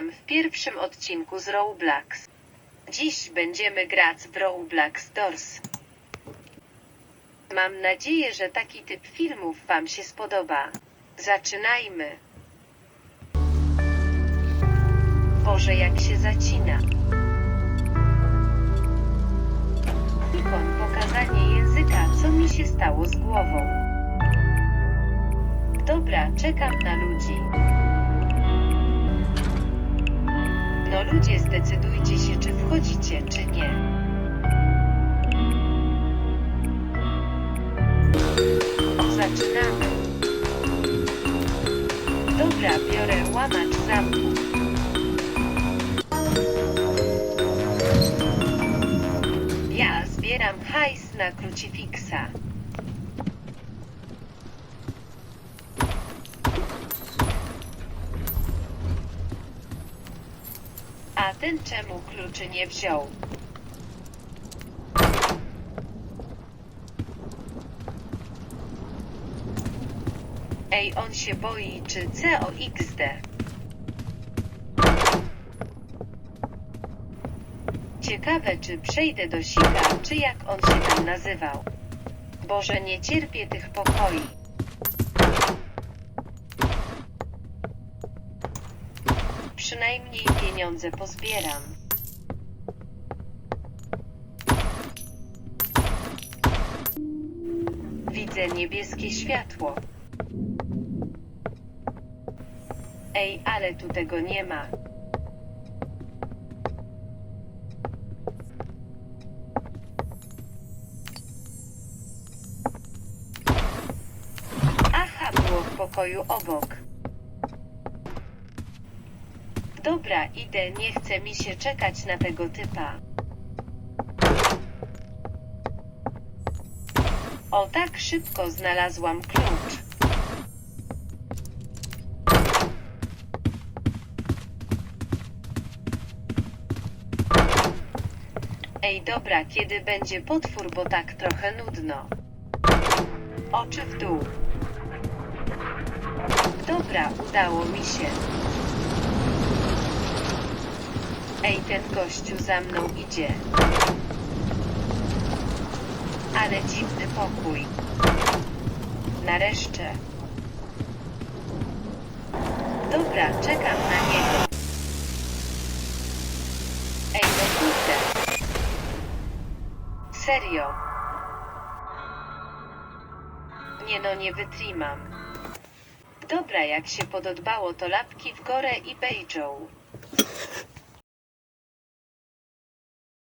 W pierwszym odcinku z Roblox. Dziś będziemy grać w Roblox Doors. Mam nadzieję, że taki typ filmów Wam się spodoba. Zaczynajmy. Boże, jak się zacina. Ikon pokazanie języka, co mi się stało z głową. Dobra, czekam na ludzi. Ludzie, zdecydujcie się, czy wchodzicie, czy nie. Zaczynamy. Dobra, biorę łamacz zamku. Ja zbieram hajs na krucifiksa. A ten czemu kluczy nie wziął? Ej, on się boi, czy COXD. Ciekawe, czy przejdę do Sika, czy jak on się tam nazywał. Boże, nie cierpię tych pokoi. Przynajmniej pieniądze pozbieram. Widzę niebieskie światło. Ej, ale tu tego nie ma. Aha, było w pokoju obok. Dobra, idę, nie chce mi się czekać na tego typa. O tak szybko znalazłam klucz. Ej, dobra, kiedy będzie potwór, bo tak trochę nudno. Oczy w dół. Dobra, udało mi się. Ej, ten gościu za mną idzie. Ale dziwny pokój. Nareszcie. Dobra, czekam na niego. Ej, no kurde. Serio. Nie no, nie wytrzymam. Dobra, jak się pododbało, to lapki w górę i bejdą.